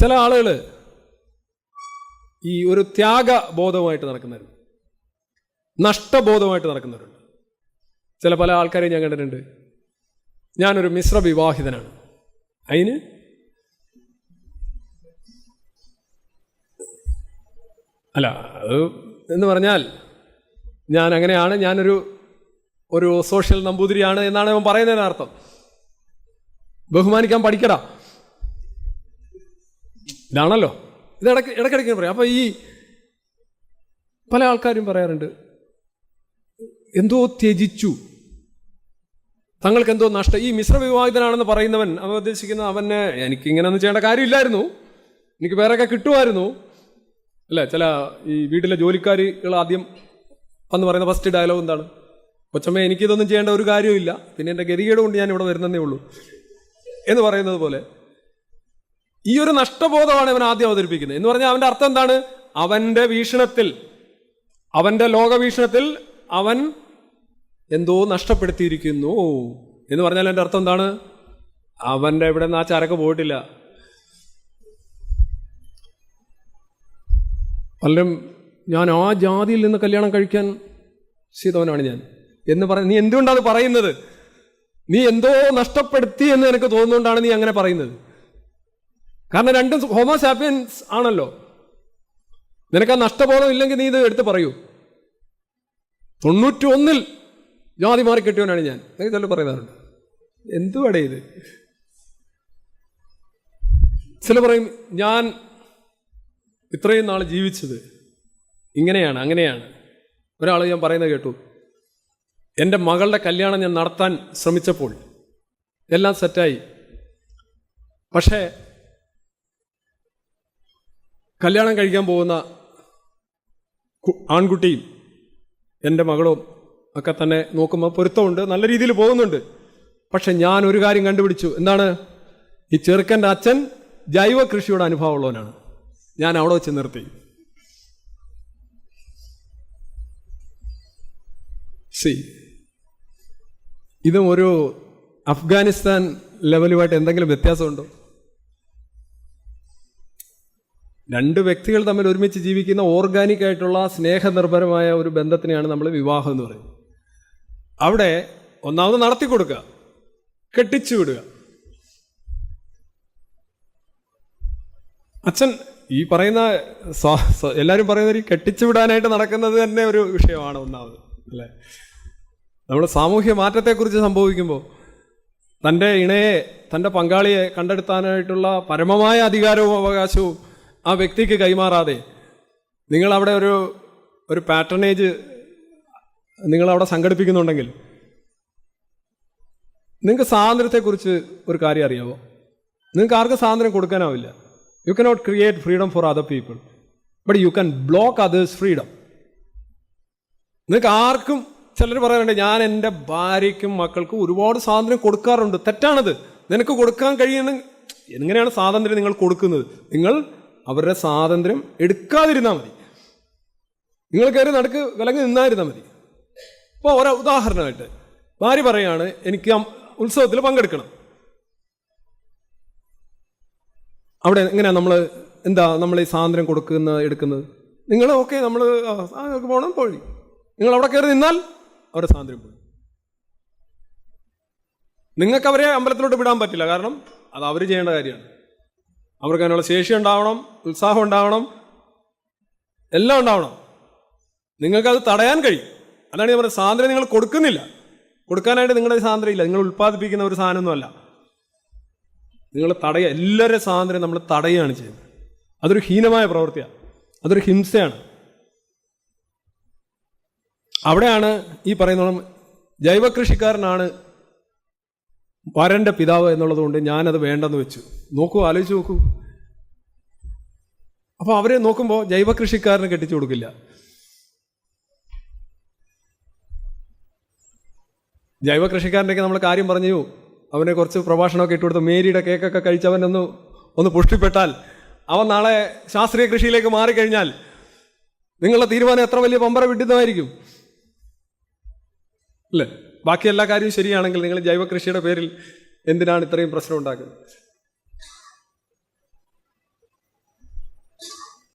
ചില ആളുകൾ ഈ ഒരു ത്യാഗ ബോധവുമായിട്ട് നടക്കുന്നവരുണ്ട്. നഷ്ടബോധമായിട്ട് നടക്കുന്നവരുണ്ട്. ചില പല ആൾക്കാരെയും ഞാൻ കണ്ടിട്ടുണ്ട്. ഞാനൊരു മിശ്ര വിവാഹിതനാണ്. അതിന് അല്ല അത് എന്ന് പറഞ്ഞാൽ ഞാൻ അങ്ങനെയാണ് ഞാനൊരു ഒരു സോഷ്യൽ നമ്പൂതിരിയാണ് എന്നാണ് അവൻ പറയുന്നതിനർത്ഥം. ബഹുമാനിക്കാൻ പഠിക്കടാ. ഇതാണല്ലോ. ഇത് ഇടയ്ക്ക് ഇടയ്ക്കിടയ്ക്ക് പറയാം. അപ്പോൾ ഈ പല ആൾക്കാരും പറയാറുണ്ട് എന്തോ ത്യജിച്ചു. തങ്ങൾക്ക് എന്തോ നഷ്ടം. ഈ മിശ്ര വിവാഹിതനാണെന്ന് പറയുന്നവൻ അവൻ ഉദ്ദേശിക്കുന്ന അവന് എനിക്ക് ഇങ്ങനെയൊന്നും ചെയ്യേണ്ട കാര്യമില്ലായിരുന്നു. എനിക്ക് വേറെയൊക്കെ കിട്ടുമായിരുന്നു. അല്ലേ ചില ഈ വീട്ടിലെ ജോലിക്കാരികൾ ആദ്യം വന്ന് പറയുന്ന ഫസ്റ്റ് ഡയലോഗ് എന്താണ്? കൊച്ചമ്മ എനിക്കിതൊന്നും ചെയ്യേണ്ട ഒരു കാര്യമില്ല പിന്നെ എന്റെ ഗതികേട് കൊണ്ട് ഞാൻ ഇവിടെ വരുന്നതേ ഉള്ളൂ. എന്ന് പറയുന്നത് പോലെ. ഈ ഒരു നഷ്ടബോധമാണ് ഇവൻ ആദ്യം അവതരിപ്പിക്കുന്നത്. എന്ന് പറഞ്ഞാൽ അവന്റെ അർത്ഥം എന്താണ്? അവന്റെ വീക്ഷണത്തിൽ അവന്റെ ലോകവീക്ഷണത്തിൽ അവൻ എന്തോ നഷ്ടപ്പെടുത്തിയിരിക്കുന്നു. എന്ന് പറഞ്ഞാൽ എന്റെ അർത്ഥം എന്താണ്? അവന്റെ ഇവിടെ നിന്ന് ആ ചരക്ക് പോയിട്ടില്ല. പലരും ഞാൻ ആ ജാതിയിൽ നിന്ന് കല്യാണം കഴിക്കാൻ ചെയ്തവനാണ് ഞാൻ. എന്ന് പറ നീ എന്തുകൊണ്ടാണ് പറയുന്നത്? നീ എന്തോ നഷ്ടപ്പെടുത്തി എന്ന് എനിക്ക് തോന്നുന്നുകൊണ്ടാണ് നീ അങ്ങനെ പറയുന്നത്. കാരണം രണ്ടും ഹോമോസാപ്പിയൻസ് ആണല്ലോ. നിനക്ക് ആ നഷ്ടബോധം ഇല്ലെങ്കിൽ നീ ഇത് എടുത്ത് പറയൂ. തൊണ്ണൂറ്റി ഒന്നിൽ ജാതി മാറി കിട്ടിയവനാണ് ഞാൻ. ഇതല്ല പറയുന്നതുണ്ട് എന്തുവാടേ ഇത്? ചില പറയും ഞാൻ ഇത്രയും നാൾ ജീവിച്ചത് ഇങ്ങനെയാണ് അങ്ങനെയാണ്. ഒരാൾ ഞാൻ പറയുന്നത് കേട്ടു. എന്റെ മകളുടെ കല്യാണം ഞാൻ നടത്താൻ ശ്രമിച്ചപ്പോൾ എല്ലാം സെറ്റായി പക്ഷേ കല്യാണം കഴിക്കാൻ പോകുന്ന ആൺകുട്ടിയും എന്റെ മകളും ഒക്കെ തന്നെ നോക്കുമ്പോൾ പൊരുത്തമുണ്ട് നല്ല രീതിയിൽ പോകുന്നുണ്ട്. പക്ഷെ ഞാൻ ഒരു കാര്യം കണ്ടുപിടിച്ചു. എന്താണ്? ഈ ചെറുക്കന്റെ അച്ഛൻ ജൈവ കൃഷിയുടെ അനുഭവമുള്ളവനാണ്. ഞാൻ അവിടെ വെച്ച് നിർത്തി. സി ഇതും ഒരു അഫ്ഗാനിസ്ഥാൻ ലെവലുമായിട്ട് എന്തെങ്കിലും വ്യത്യാസമുണ്ടോ? രണ്ട് വ്യക്തികൾ തമ്മിൽ ഒരുമിച്ച് ജീവിക്കുന്ന ഓർഗാനിക് ആയിട്ടുള്ള സ്നേഹനിർഭരമായ ഒരു ബന്ധത്തിനെയാണ് നമ്മൾ വിവാഹം എന്ന് പറയുന്നത്. അവിടെ ഒന്നാമത് നടത്തി കൊടുക്കുക കെട്ടിച്ചു വിടുക. അച്ഛൻ ഈ പറയുന്ന എല്ലാവരും പറയുന്ന ഈ കെട്ടിച്ചു വിടാനായിട്ട് നടക്കുന്നത് തന്നെ ഒരു വിഷയമാണ് ഒന്നാമത് അല്ലേ? നമ്മൾ സാമൂഹ്യ മാറ്റത്തെക്കുറിച്ച് സംഭവിക്കുമ്പോൾ തന്റെ ഇണയെ തന്റെ പങ്കാളിയെ കണ്ടെടുത്താനായിട്ടുള്ള പരമമായ അധികാരവും അവകാശവും ആ വ്യക്തിക്ക് കൈമാറാതെ നിങ്ങളവിടെ ഒരു ഒരു പാറ്റേണേജ് നിങ്ങളവിടെ സംഘടിപ്പിക്കുന്നുണ്ടെങ്കിൽ നിങ്ങൾക്ക് സ്വാതന്ത്ര്യത്തെക്കുറിച്ച് ഒരു കാര്യം അറിയാവോ? നിങ്ങൾക്ക് ആർക്കും സ്വാതന്ത്ര്യം കൊടുക്കാനാവില്ല. You cannot create freedom for other people but you can block others freedom നിങ്ങൾക്ക് ആർക്കും ചിലർ പറയാറുണ്ട് ഞാൻ എന്റെ ഭാര്യയ്ക്കും മക്കൾക്കും ഒരുപാട് സ്വാതന്ത്ര്യം കൊടുക്കാറുണ്ട്. തെറ്റാണത്. നിനക്ക് കൊടുക്കാൻ കഴിയുന്ന എങ്ങനെയാണ് സ്വാതന്ത്ര്യം നിങ്ങൾ കൊടുക്കുന്നത്? നിങ്ങൾ അവരുടെ സ്വാതന്ത്ര്യം എടുക്കാതിരുന്നാൽ മതി. നിങ്ങൾ കയറി നടക്ക് വിലങ്ങി നിന്നായിരുന്നാൽ മതി. ഇപ്പോൾ ഒരു ഉദാഹരണമായിട്ട് ഭാര്യ പറയാണ് എനിക്ക് ഉത്സവത്തിൽ പങ്കെടുക്കണം. അവിടെ എങ്ങനെയാ നമ്മൾ എന്താ നമ്മൾ ഈ സ്വാതന്ത്ര്യം കൊടുക്കുന്ന എടുക്കുന്നത്? നിങ്ങൾ ഓക്കെ നമ്മൾ പോകണം പോയി. നിങ്ങൾ അവിടെ കയറി നിന്നാൽ അവരെ സ്വാതന്ത്ര്യം പോയി. നിങ്ങൾക്ക് അവരെ അമ്പലത്തിലോട്ട് വിടാൻ പറ്റില്ല കാരണം അത് അവർ ചെയ്യേണ്ട കാര്യമാണ്. അവർക്ക് അതിനുള്ള ശേഷി ഉണ്ടാവണം ഉത്സാഹം ഉണ്ടാവണം എല്ലാം ഉണ്ടാവണം. നിങ്ങൾക്കത് തടയാൻ കഴിയും. അതാണ് പറയുന്നത് സ്വാതന്ത്ര്യം നിങ്ങൾ കൊടുക്കുന്നില്ല. കൊടുക്കാനായിട്ട് നിങ്ങളുടെ സ്വാതന്ത്ര്യം ഇല്ല നിങ്ങൾ ഉൽപ്പാദിപ്പിക്കുന്ന ഒരു സാധനമൊന്നുമല്ല. നിങ്ങൾ തടയ എല്ലാവരുടെയും സ്വാതന്ത്ര്യം നമ്മൾ തടയുകയാണ് ചെയ്യുന്നത്. അതൊരു ഹീനമായ പ്രവൃത്തിയാണ്. അതൊരു ഹിംസയാണ്. അവിടെയാണ് ഈ പറയുന്ന ജൈവ വരന്റെ പിതാവ് എന്നുള്ളതുകൊണ്ട് ഞാനത് വേണ്ടെന്ന് വെച്ചു. നോക്കൂ ആലോചിച്ച് നോക്കൂ. അപ്പോൾ അവരെ നോക്കുമ്പോൾ ജൈവ കൃഷിക്കാരന് കെട്ടിച്ചു കൊടുക്കില്ല. ജൈവ നമ്മൾ കാര്യം പറഞ്ഞു. അവനെ കുറച്ച് പ്രഭാഷണമൊക്കെ ഇട്ടുകൊടുത്ത് മേരിയുടെ കേക്കൊക്കെ കഴിച്ചവനൊന്ന് ഒന്ന് പുഷ്ടിപ്പെട്ടാൽ അവൻ നാളെ ശാസ്ത്രീയ കൃഷിയിലേക്ക് മാറിക്കഴിഞ്ഞാൽ നിങ്ങളുടെ തീരുമാനം എത്ര വലിയ പമ്പറ വിട്ടുന്നതായിരിക്കും അല്ലേ? ബാക്കി എല്ലാ കാര്യവും ശരിയാണെങ്കിൽ നിങ്ങൾ ജൈവകൃഷിയുടെ പേരിൽ എന്തിനാണ് ഇത്രയും പ്രശ്നം ഉണ്ടാക്കുന്നത്?